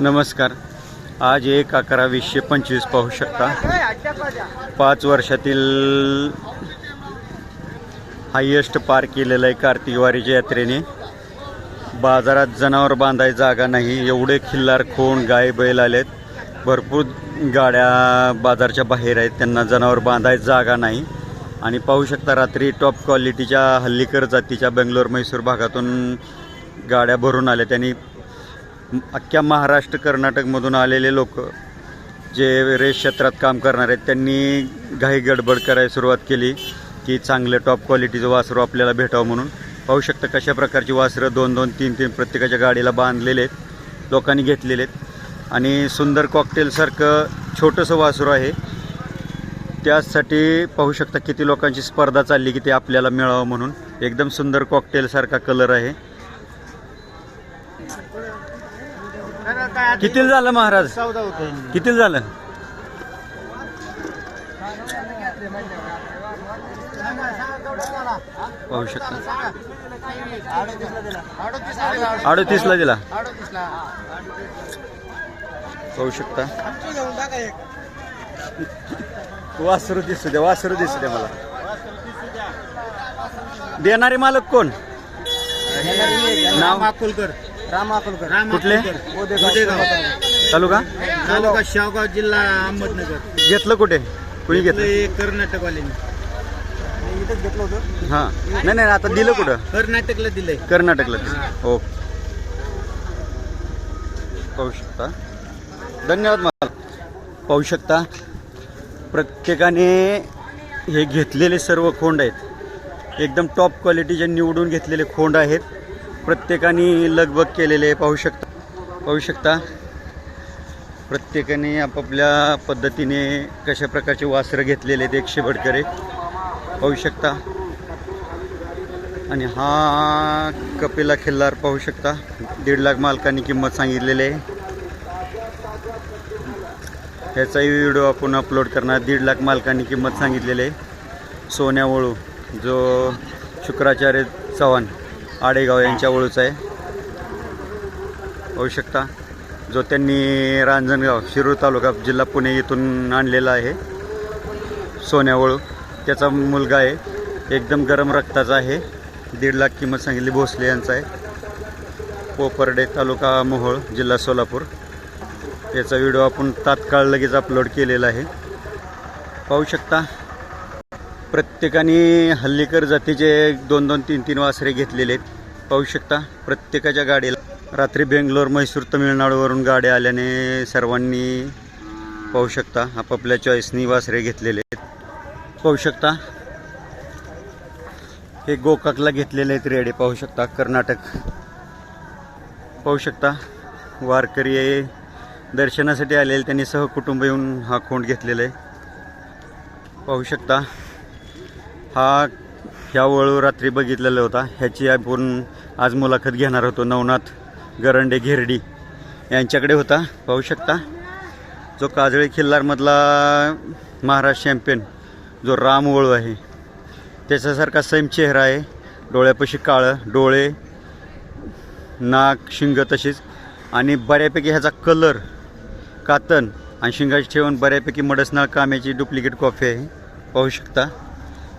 नमस्कार. आज एक अकरा वीसशे पंचवीस पाहू शकता. पाच वर्षातील हायेस्ट पार केलेलं आहे कार्तिकवारीच्या यात्रेने. बाजारात जनावर बांधाय जागा नाही एवढे खिल्लार खून गाय बैल आलेत. भरपूर गाड्या बाजारच्या बाहेर आहेत त्यांना जनावर बांधाय जागा नाही. आणि पाहू शकता रात्री टॉप क्वालिटीच्या हल्लीकर जातीच्या बेंगलोर म्हैसूर भागातून गाड्या भरून आल्या. त्यांनी अख्ख्या महाराष्ट्र कर्नाटकमधून आलेले लोक जे रेस क्षेत्रात काम करणार आहेत त्यांनी घाई गडबड करायला सुरुवात केली की चांगलं टॉप क्वालिटीचं वासरू आपल्याला भेटावं म्हणून. पाहू शकता कशा प्रकारची वासरं दोन दोन तीन तीन प्रत्येकाच्या गाडीला बांधलेले आहेत लोकांनी घेतलेले आहेत. आणि सुंदर कॉकटेलसारखं छोटंसं वासरू आहे. त्यासाठी पाहू शकता किती लोकांची स्पर्धा चालली की ते आपल्याला मिळावं म्हणून. एकदम सुंदर कॉकटेलसारखा कलर आहे. किती झालं महाराज? चौदा होते किती झालं? पाहू शकता. अडतीसला दिला. पाहू शकता. वासरू दिसू दे वासरू दिसू दे मला. देणारे मालक कोण? राम अकोलकर राम अकोलकर राम कुठले? अकोलकर. तालुका? तालुका शेवगाव जिल्हा अहमदनगर. घेतलं कुठे? कुणी घेतलं हे कर्नाटकवाल्यांनी. इथंच घेतलं होतं. हां. नाही नाही आता दिलं कुठं? कर्नाटकला दिलंय. कर्नाटकला ओके पाहू शकता. धन्यवाद मला. पाहू शकता. प्रत्येकाने हे घेतलेले सर्व खोंड आहेत. एकदम टॉप क्वालिटीचे निवडून घेतलेले खोंड आहेत. प्रत्येकाने लगबग केलेले पाहू शकता. पाहू शकता. प्रत्येकाने आपापल्या पद्धतीने कशा प्रकारचे वासरं घेतलेले आहेत एकशे भटकरे. पाहू शकता. आणि हा कपिला खिल्लार पाहू शकता. दीड लाख मालकांनी किंमत सांगितलेली आहे. ह्याचाही व्हिडिओ आपण अपलोड करणार. दीड लाख मालकांनी किंमत सांगितलेली आहे. सोन्यावळू जो शुक्राचार्य चव्हाण. आडेगाव यांच्या वळूचा आहे. पाहू शकता. जो त्यांनी रांजणगाव शिरूर तालुका जिल्हा पुणे येथून आणलेला आहे. सोन्या वळू त्याचा मुलगा आहे. एकदम गरम रक्ताचा आहे. दीड लाख किंमत सांगितली भोसले यांचा आहे. पोपर्डे तालुका मोहोळ जिल्हा सोलापूर. याचा व्हिडिओ आपण तात्काळ लगेच अपलोड केलेला आहे. पाहू शकता. प्रत्येकाने हल्लीकर जातीचे दोन दोन तीन तीन वासरे घेतलेले आहेत. पाहू शकता प्रत्येकाच्या गाडीला. रात्री बेंगलोर म्हैसूर तमिळनाडूवरून गाड्या आल्याने सर्वांनी पाहू शकता आपापल्या चॉईसनी वासरे घेतलेले आहेत. पाहू शकता हे गोकाकला घेतलेले आहेत रेडे. पाहू शकता कर्नाटक. पाहू शकता वारकरी हे दर्शनासाठी आलेले त्यांनी सहकुटुंब येऊन हा खोंड घेतलेला आहे. पाहू शकता हा ह्या वळू रात्री बघितलेला होता. ह्याची आपण आज मुलाखत घेणार होतो. नवनाथ गरंडे घेरडी यांच्याकडे होता. पाहू शकता. जो काजळी खिल्लारमधला महाराष्ट्र चॅम्पियन जो राम वळू आहे त्याच्यासारखा सेम चेहरा आहे. डोळ्यापाशी काळं डोळे नाक शिंग तशीच. आणि बऱ्यापैकी ह्याचा कलर कातन आणि शिंगाची ठेवून बऱ्यापैकी मडसनाळ काम्याची डुप्लिकेट कॉफी आहे. पाहू शकता.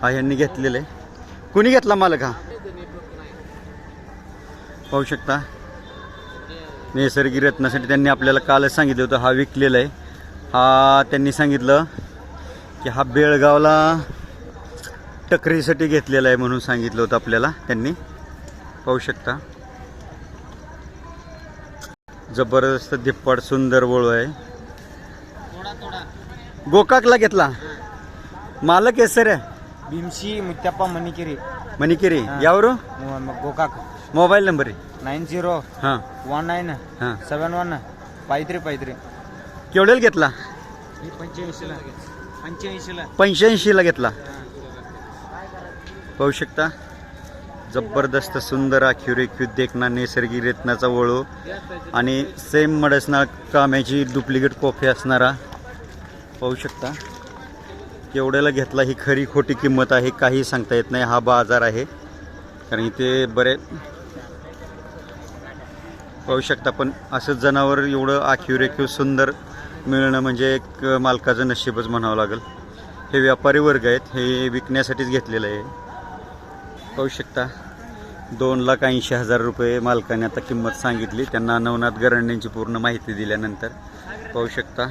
हा यांनी घेतलेलं आहे. कुणी घेतला मालक हा? पाहू शकता. नैसर्गिक रत्नासाठी त्यांनी आपल्याला कालच सांगितलं होतं हा विकलेला आहे. हा त्यांनी सांगितलं की हा बेळगावला टकरीसाठी घेतलेला आहे म्हणून सांगितलं होतं आपल्याला त्यांनी. पाहू शकता. जबरदस्त धिप्पाड सुंदर वळू आहे. गोकाकला घेतला. मालक आहे सर भीमशी मुत्याप्पा मणिकेरी मणिकेरी हा. यावरून मग गोकाक मोबाईल नंबर आहे नाईन झिरो हां वन नाईन हां सेवन वन फाय थ्री केवढ्याला घेतला पंच्याऐंशीला पंच्याऐंशीला पंच्याऐंशीला घेतला पाहू शकता जबरदस्त सुंदर आखीव रेखीव देखना नैसर्गिक रेतनाचा वळू आणि सेम मडसना काम्याची डुप्लिकेट कॉफी असणारा पाहू शकता केवढ्याला घेतला ही खरी खोटी किंमत आहे काही सांगता येत नाही हा बाजार आहे. कारण इथे बरे पाहू शकता पण असं जनावर एवढं आखीव रेखीव सुंदर मिळणं म्हणजे एक मालकाचं नशीबच म्हणावं लागेल. हे व्यापारी वर्ग आहेत हे विकण्यासाठीच घेतलेलं आहे. पाहू शकता दोन लाख ऐंशी हजार रुपये मालकाने आता किंमत सांगितली. त्यांना नवनाथ गरांडेंची पूर्ण माहिती दिल्यानंतर पाहू शकता.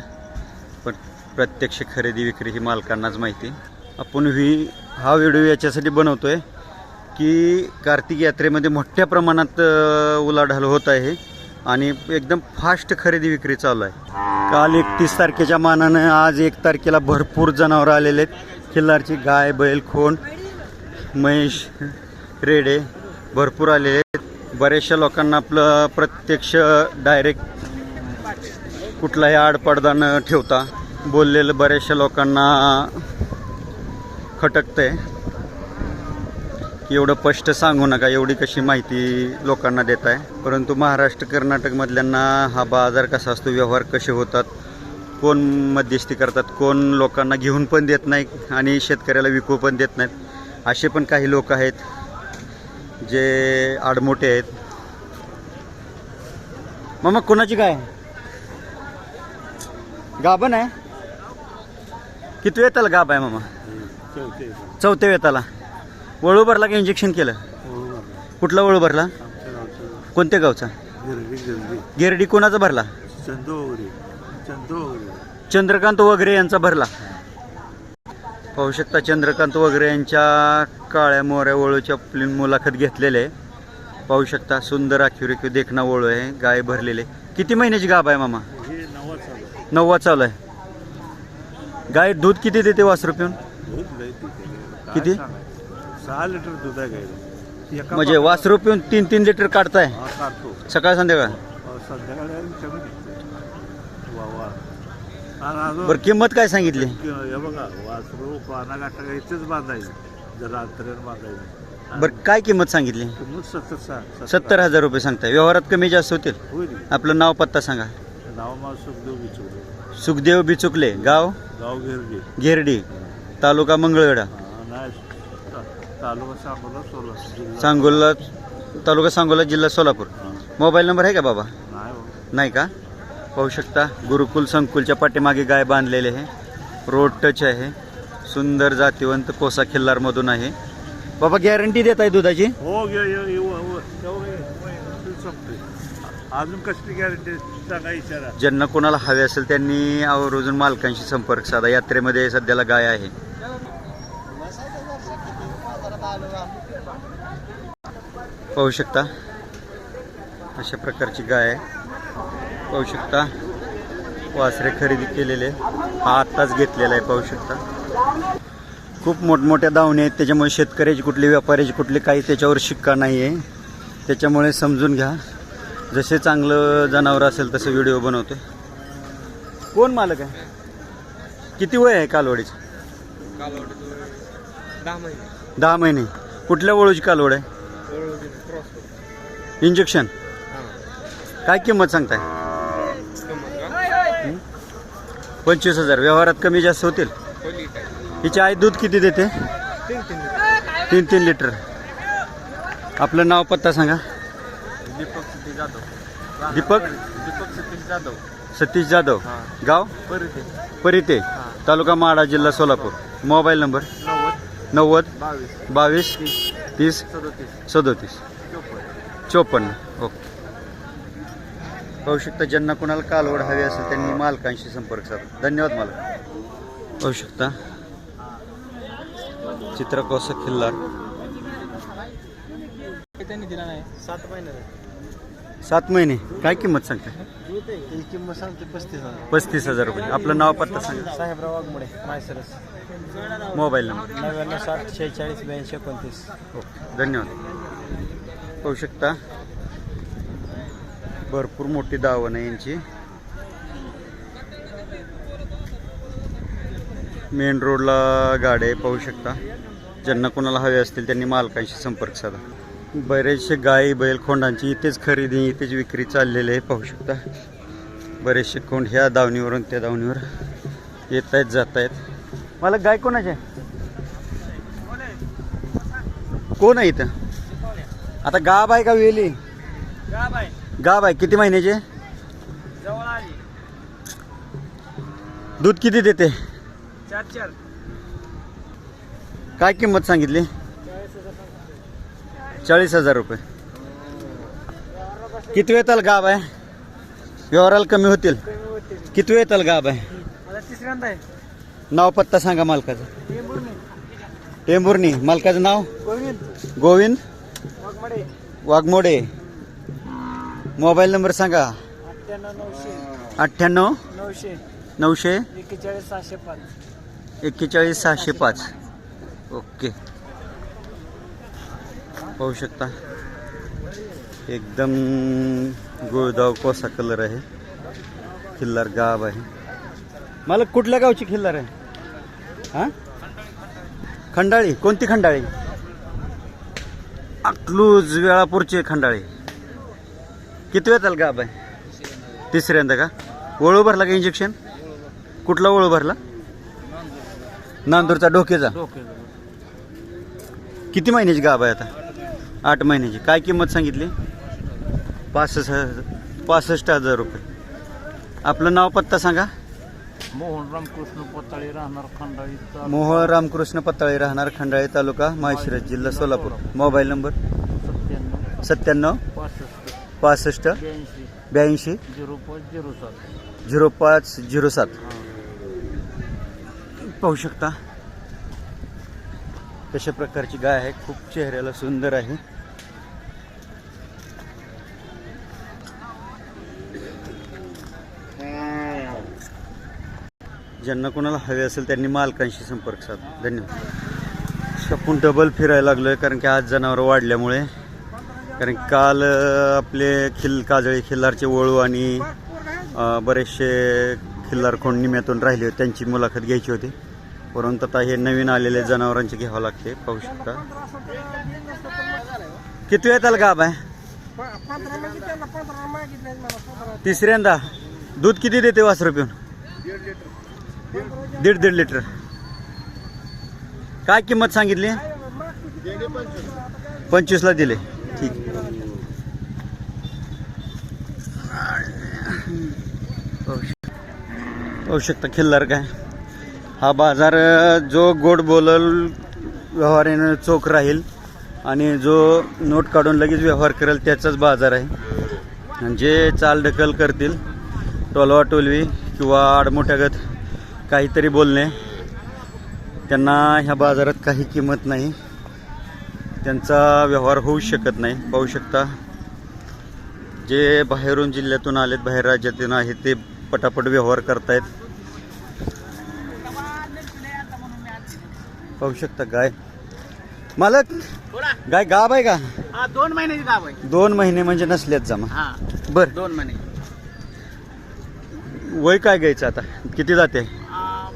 पण प्रत्यक्ष खरेदी विक्री ही मालकांनाच माहिती. आपण ही हा व्हिडिओ याच्यासाठी बनवतो आहे की कार्तिक यात्रेमध्ये मोठ्या प्रमाणात उलाढाल होत आहे आणि एकदम फास्ट खरेदी विक्री चालू आहे. काल एकतीस तारखेच्या मानानं आज एक तारखेला भरपूर जनावरं आलेले आहेत. खिल्लारची गाय बैल खोंड म्हैस रेडे भरपूर आलेले आहेत. बऱ्याचशा लोकांना आपलं प्रत्यक्ष डायरेक्ट कुठलाही आडपडदा न ठेवता बोललेलं बऱ्याचशा लोकांना खटकतंय की एवढं स्पष्ट सांगू नका एवढी कशी माहिती लोकांना देत आहे परंतु महाराष्ट्र कर्नाटकमधल्यांना हा बाजार कसा असतो व्यवहार कसे होतात कोण मध्यस्थी करतात कोण लोकांना घेऊन पण देत नाही आणि शेतकऱ्याला विकू पण देत नाहीत असे पण काही लोक आहेत जे आडमोठे आहेत. मग कोणाची काय गाभण आहे? किती वेताला गाभ आहे मामा? चौथ्या वेताला. वळू भरला का इंजेक्शन केलं? कुठला वळू भरला? कोणत्या गावचा? गिरडी कोणाचा भरला? चंद्रकांत वगैरे यांचा भरला. पाहू शकता चंद्रकांत वगैरे यांच्या काळ्या मोऱ्या वळूच्या आपली मुलाखत घेतलेले. आहे पाहू शकता सुंदर आखीव रेखीव देखणा वळू आहे गाय भरलेले. किती महिन्याची गाभ आहे मामा? हे नवा चालू नववा चालू आहे. गाय दूध किती देते वासरू पिऊन? किती? सहा लिटर दूध आहे एका म्हणजे वासरू पिऊन तीन तीन लिटर काढताय? काढतो. सकाळ संध्याकाळ? संध्याकाळी बरं किंमत काय सांगितली? बघा वासरू पाना गाठा इथेच बांधायचं. जरा अंतरेनं बांधायचं. बरं काय किंमत सांगितली? सत्तर हजार रुपये सांगताय. व्यवहारात कमी जास्त होतील? आपलं नाव पत्ता सांगा. नाव सुखदेव सुखदेव बिचुकले गाव? गाव घेरगे घेरडी तालुका मंगळवेढा. नाही ता- तालुका सांगोला सोलापूर जिल्हा. सांगोला तालुका सांगोला जिल्हा सोलापूर. हा. मोबाईल नंबर आहे का बाबा? नाही हो. नाही का? पाहू शकता गुरुकुल संकुलच्या पाठीमागे गाय बांधलेले आहे रोड टच आहे. सुंदर जातीवंत कोसा खिल्लारमधून आहे. बाबा गॅरंटी देत आहे दुधाची? हो गे तेव्हा ये- व- तू संपते. अजून कसली गॅरंटी सांगा इशारा. ज्यांना कोणाला हवे असेल त्यांनी आवर्जून मालकांशी संपर्क साधा. यात्रेमध्ये सध्याला गाय आहे. पाहू शकता. अशा प्रकारची गाय आहे. पाहू शकता. वासरे खरेदी केलेले. हा आत्ताच घेतलेला आहे पाहू शकता. खूप मोठमोठ्या दावणी आहेत. त्याच्यामुळे शेतकऱ्याची कुठली व्यापाऱ्याची कुठली काही त्याच्यावर शिक्का नाही आहे त्याच्यामुळे समजून घ्या. जसे चांगलं जनावर असेल तसे व्हिडिओ बनवतो कोण मालक आहे? किती वय आहे कालवडीचं? दहा महिने. दहा महिने कुठल्या वळूची कालवड आहे? इंजेक्शन काय किंमत सांगताय? पंचवीस हजार. व्यवहारात कमी जास्त होतील? हिची आई दूध किती देते? तीन तीन लिटर. आपलं नाव पत्ता सांगा. दीपक जाधव. दीपक? दीपक सतीश जाधव. सतीश जाधव. गाव? परिते. परिते. तालुका माडा जिल्हा सोलापूर. Mobile number? नव्वद. नव्वद. बावीस. बावीस. तीस. सदोतीस. सदोतीस. चोपन्न. चोपन्न. ओके. पाहू शकता ज्यांना कोणाला कालवड हवी असेल त्यांनी मालकांशी संपर्क साधा. धन्यवाद मला पाहू शकता चित्रकोस खिल्लार. त्यांनी दिला नाही. सात महिने सात महिने. काय किंमत सांगते ही किंमत सांगते पस्तीस हजार. पस्तीस हजार रुपये. आपलं नाव पत्ता सांगा. Sahebrao Waghmode मायसरस mobile number. नव्याण्णव साठ शेहेचाळीस ब्याऐंशी एकोणतीस. ओके धन्यवाद. पाहू शकता. भरपूर मोठी दावण आहे यांची. मेन रोडला गाड्या पाहू शकता. ज्यांना कोणाला हवे असतील त्यांनी मालकांशी संपर्क साधा. बरेचसे गाई बैल खोंडांची इथेच खरेदी इथेच विक्री चाललेली आहे. पाहू शकता. बरेचसे खोंड ह्या दावणीवरून त्या दावणीवर येत आहेत जात आहेत. मला गाय कोणाची कोण आहे इथं? आता गाब आहे का वेली? गाब आहे. किती महिन्याचे दूध किती देते? चार चार. काय किंमत सांगितली. चाळीस हजार रुपये. किती वेताल गाब आहे? व्यवहाराला कमी होतील. किती वेताल गाब आहे? नाव पत्ता सांगा मालकाचं. टेंभुर्णी. मालकाचं नाव? गोविंद. वाघमाडे. मोबाईल नंबर सांगा. अठ्ठ्याण्णव नऊशे. सहाशे पाच. एक्केचाळीस सहाशे पाच. ओके. पाहू शकता. एकदम गुळदाव कोसा कलर आहे. खिल्लार गाब आहे. मला कुठल्या गावची खिल्लार आहे? हा? खंडाळी. कोणती खंडाळी? अकलूज वेळापूरची खंडाळी. किती वेळ गाब आहे तिसऱ्यांदा का? वळू भरला का इंजेक्शन कुठला वळू भरला? नांदूरचा डोकेचा. किती महिन्याची गाभ आहे आता? आठ महिन्याची. काय किंमत सांगितली? पासष्ट हजार पासष्ट हजार रुपये. आपलं नाव पत्ता सांगा. मोहन रामकृष्ण पोताळे राहणार खंडाळी मोहन रामकृष्ण पत्ताळे राहणार खंडाळे तालुका माळशिरस जिल्हा सोलापूर. Mobile number? सत्त्याण्णव. सत्त्याण्णव. पासष्ट. पासष्ट. ब्याऐंशी. ब्याऐंशी. झिरो पाच झिरो सात. झिरो पाच झिरो सात. पाहू शकता? तशा प्रकारची गाय आहे खूप चेहऱ्याला सुंदर आहे. ज्यांना कोणाला हवे असेल त्यांनी मालकांशी संपर्क साधा. धन्यवाद. आपण डबल फिरायला लागलोय कारण की आज जनावरं वाढल्यामुळे. कारण काल आपले खिल काजळी खिल्लारचे वळू आणि बरेचसे खिल्लार कोण निम्यातून राहिले होते. त्यांची मुलाखत घ्यायची होती. परंतु आता हे नवीन आलेले जनावरांचे घ्यावं लागते पाहू शकता. किती वेळ त्याला गाब आहे? तिसऱ्यांदा. दूध किती देते वासरू पिऊन? दीड दीड लिटर. काय किंमत सांगितली? पंचवीसला दिले. ठीक. पाहू पाहू शकता खिल्लार काय? हा बाजार जो गोड बोलल व्यवहाराने चोख राहील आणि जो नोट काढून लगेच व्यवहार करेल त्याचाच बाजार आहे. जे चालढकल करतील टोलवा टोलवी किंवा आडमोठ्यागत काहीतरी बोलणे त्यांना ह्या बाजारात काही किंमत नाही. त्यांचा व्यवहार होऊ शकत नाही. पाहू शकता जे बाहेरून जिल्ह्यातून आलेत बाहेर राज्यातून आहेत ते पटापट व्यवहार करतायत. पाहू शकता गाय. मालक गाय गाब आहे का? हा दोन महिन्याची गाव आहे. दोन महिने म्हणजे नसल्यात जमा. हा बर. दोन महिने. वय काय घ्यायचं आता? किती जाते? आ,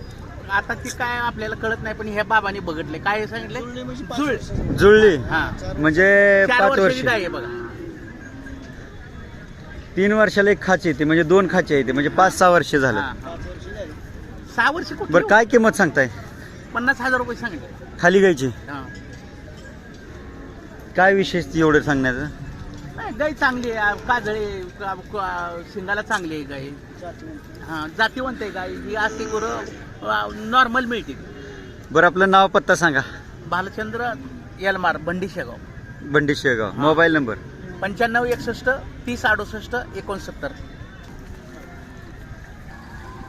आता ती काय आपल्याला कळत नाही पण ह्या बाबांनी बघितले. काय सांगितले? जुळ जुळली. हा. म्हणजे चार पाच वर्ष. वर्षाची गाय आहे बघा. तीन वर्षाला एक खाची येते म्हणजे दोन खाची येते म्हणजे पाच सहा वर्ष झालं. हा. सहा वर्ष कुठे बरं काय किंमत सांगताय? पन्नास हजार रुपये सांगितले. खाली हा. काय विशेष ती एवढं सांगण्याचं? नाही, गाय चांगली आहे. काजळे का- शिंगाला चांगली आहे गाय हा जातीवंत आहे गाय ही अशी गुरं नॉर्मल मिळते बरं आपलं नाव पत्ता सांगा. भालचंद्र यलमार बंडी शेगाव. बंडी शेगाव. Mobile number. पंच्याण्णव एकसष्ट तीस अडुसष्ट एकोणसत्तर.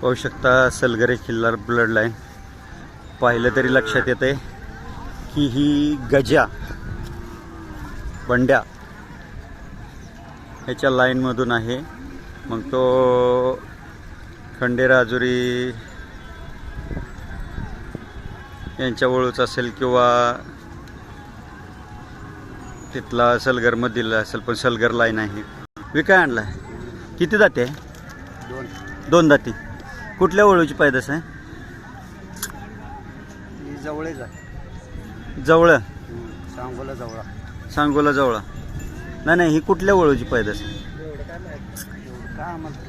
पाहू शकता सलगरे खिल्लार ब्लड लाईन पाहिलं तरी लक्षात येते की ही गजा बंड्या ह्याच्या लाईनमधून आहे. मग तो खंडेराजुरी यांच्या वळूच असेल किंवा तिथला सलगरमधील असेल पण सलगर लाईन आहे. विकाय आणलाय. किती जाते दोन. दोन दाती. कुठल्या वळूची पायदस आहे? जवळच आहे. जवळ? सांगोला जवळ. सांगोला जवळ. नाही नाही ही कुठल्या वळूची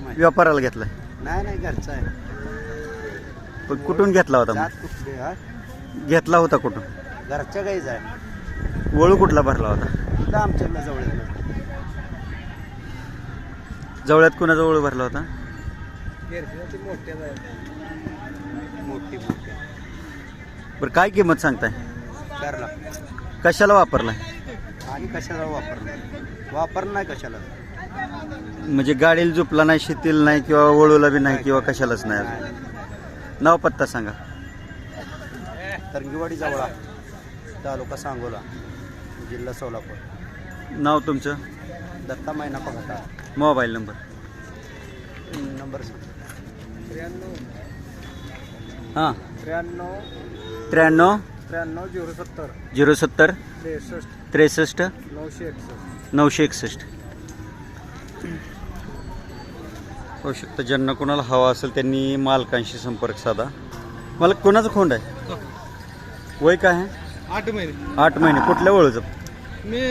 माहिती व्यापाराला घेतलाय? नाही नाही घरचं आहे. पण कुठून घेतला होता जात मग कुठली हा? घेतला होता कुठून? घरच्या गाईच आहे. वळू कुठला भरला होता? इथं आमच्या जवळ जवळ्यात कुणाचा ओळख भरला होता? मोठी मोठी. बरं काय किंमत सांगताय? चार लाख कशाला वापरलाय? आणि कशाला वापरणार? वापर नाही कशाला. म्हणजे गाडीला झुपला नाही शेतील नाही किंवा वळूला बी नाही किंवा कशालाच नाही अजून. नाव पत्ता सांगा. तरंगीवाडी जवळ तालुका सांगोला जिल्हा सोलापूर. नाव तुमचं? दत्ता महिना पगटा मोबाईल नंबर. नंबर हां. त्र्याण्णव त्र्याण्णव? त्र्याण्णव झिरो सत्तर. झिरो सत्तर? त्रेसष्ट. त्रेसष्ट? नऊशे एकसष्ट. नऊशे एकसष्ट. होऊ शकतं ज्यांना कोणाला हवा असेल त्यांनी मालकांशी संपर्क साधा. मला कोणाचं खोंड आहे? वय काय आहे? आठ महिने. आठ महिने. कुठल्या ओळूचं? मी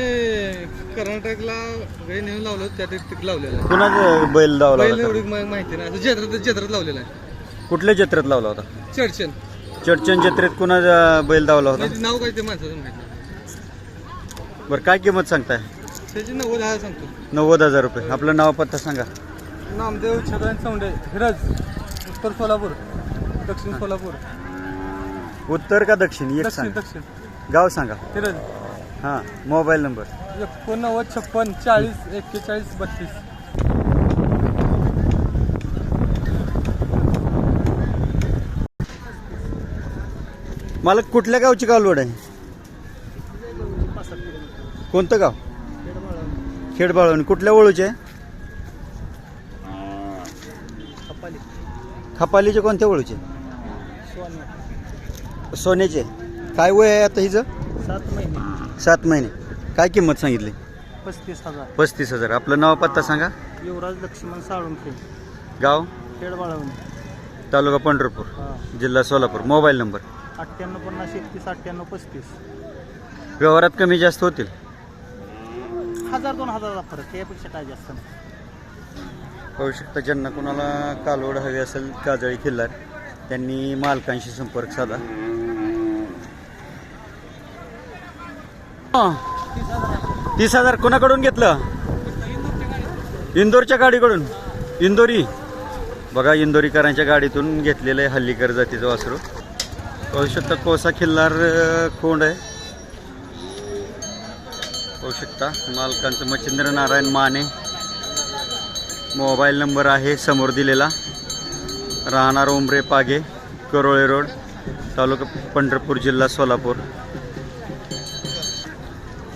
कर्नाटकला गाई नेऊन लावलं त्या तिक लावलेलं आहे. कुणाचं बैल लावला पहिलं होता एवढी मा- माहिती नाही. असं जत्रात जत्रात लावलेलं आहे. कुठल्या जत्रेत लावला होता? चडचण चडचण जत्रेत कुणाचा बैल लावला होता? नाव काय ते माणसाचं माहिती नाही. बरं काय किंमत सांगताय? त्याची नव्वद हजार सांगतो. नव्वद हजार रुपये. आपलं नाव पत्ता सांगा. नामदेव छगन चौंडे हिरज उत्तर सोलापूर दक्षिण सोलापूर. उत्तर का दक्षिण? एक दक्षिण सांगा. दक्षिण. गाव सांगा. हिरज. हां मोबाईल नंबर. एकोणनव्वद छप्पन चाळीस एक्केचाळीस बत्तीस. मला कुठल्या गावची कालवड आहे? कोणतं गाव? खेडबाळवणी. कुठल्या ओळूचे? खपालीचे कोणत्या ओळूचे? सोन्याचे. काय वय आहे आता हिचं? सात महिने. सात महिने काय किंमत सांगितली? पस्तीस हजार. पस्तीस हजार. आपलं नाव पत्ता सांगा. युवराज लक्ष्मण साळुंखे. गाव? खेड बाळवणी तालुका पंढरपूर. जिल्हा सोलापूर. Mobile number. अठ्ठ्याण्णव पन्नास एकतीस अठ्ठ्याण्णव पस्तीस. व्यवहारात कमी जास्त होतील? हजार दोन हजाराचा फरक त्यापेक्षा काय जास्त नाही. पाहू शकता ज्यांना कोणाला कालवड हवी असेल काजळी किल्लार त्यांनी मालकांशी संपर्क साधा. तीस हजार कोणाकडून घेतलं? इंदोरच्या गाडीकडून. इंदोरी. बघा इंदोरीकरांच्या गाडीतून घेतलेलं आहे हल्लीकर जातीचं वासरू. पाहू शकता कोसा खिल्लार अं, खोंड आहे पाहू शकता मालकांचं मच्छिंद्र नारायण माने। मोबाईल नंबर आहे समोर दिलेला। राहणार उमरे पागे करोळे रोड तालुका पंढरपूर जिल्हा सोलापूर।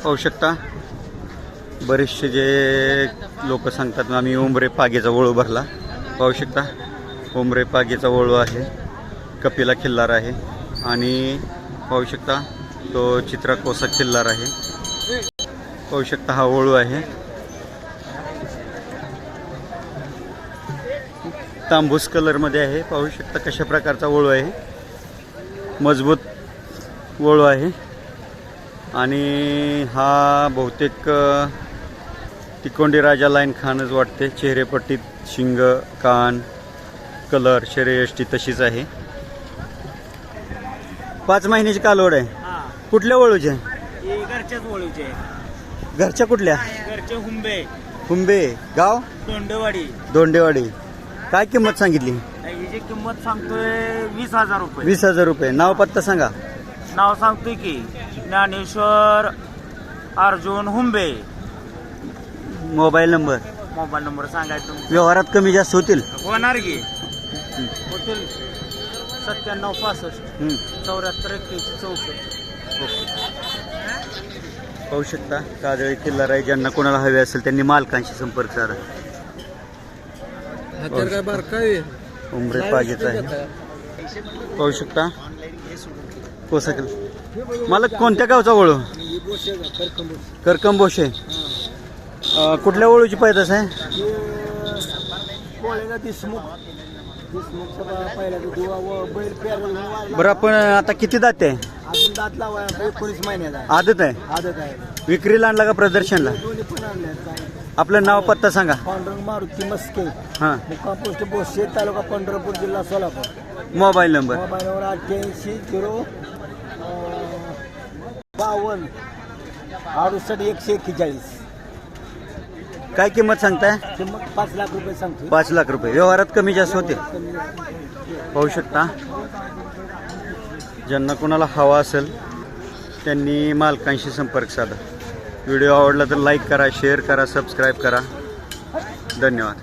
पाहू शकता बरेचसे जे लोक सांगतात आम्ही उमरे पागेचा वळू भरला। पाहू शकता उमरे पागेचा वळू आहे। कपिला खिल्लार आहे। आणि पाहू शकता तो चित्रा कोसा खिल्लार आहे. पाहू शकता हा वळू आहे. तांबूस कलरमध्ये आहे. पाहू शकता कशा प्रकारचा वळू आहे. मजबूत वळू आहे. आणि हा बहुतेक तिकोंडी राजा लाईन खानच वाटते. चेहरेपट्टीत शिंग कान कलर शरीरयष्टी तशीच आहे. पाच महिन्याची कालवड आहे? हा. कुठल्या वळूचे? हे घरच्याच ओळीचे घरच्या कुठल्या? घरचे हुंबे. हुंबे. गाव? तोंडवाडी दोंडेवाडी. काय किंमत सांगितली? हिची किंमत सांगतोय वीस हजार रुपये. वीस हजार रुपये. नाव पत्ता सांगा. नाव सांगतोय की Dnyaneshwar Arjun Humbe. Mobile number. Mobile number सांगायचं व्यवहारात कमी जास्त होतील. होणार की? होतील. सत्त्याण्णव पासष्ट. चौऱ्याहत्तर एक्क्याऐंशी चौसष्ट. पाहू शकता काजळी किल्लार आहे ज्यांना कोणाला हवे असेल त्यांनी मालकांशी संपर्क साधा. उमरे पागेचा आहे. पाहू शकता. कोसा किल्ला मला कोणत्या गावचा ओळू करकंबोशे. कुठल्या ओळूची पैदास आहे? देशमुख देशमुखचा पहिला दुवा व बैल पेरवून बरं आपण आता किती दाते आहे? अजून दात लावा एकोणीस महिन्याचा आहे आदत आहे? आदत आहे. विक्रीला आणला का प्रदर्शनला? दोन्ही पण आणले काय आपलं नाव पत्ता सांगा. पांडुरंग मारुती मस्के. हां. मुक्काम पोस्ट बोशे तालुका पंढरपूर जिल्हा Solapur. Mobile number. Mobile number अठ्ठ्याऐंशी झिरो बावन्न अडुसष्ट एकशे एक्केचाळीस. काय किंमत सांगताय? किंमत पाच लाख रुपये सांगतो पाच लाख रुपये. व्यवहारात कमी जास्त होते. पाहू शकता. ज्यांना कोणाला हवा असेल त्यांनी मालकांशी संपर्क साधा. व्हिडिओ आवडला तर लाईक करा शेअर करा सबस्क्राईब करा. धन्यवाद.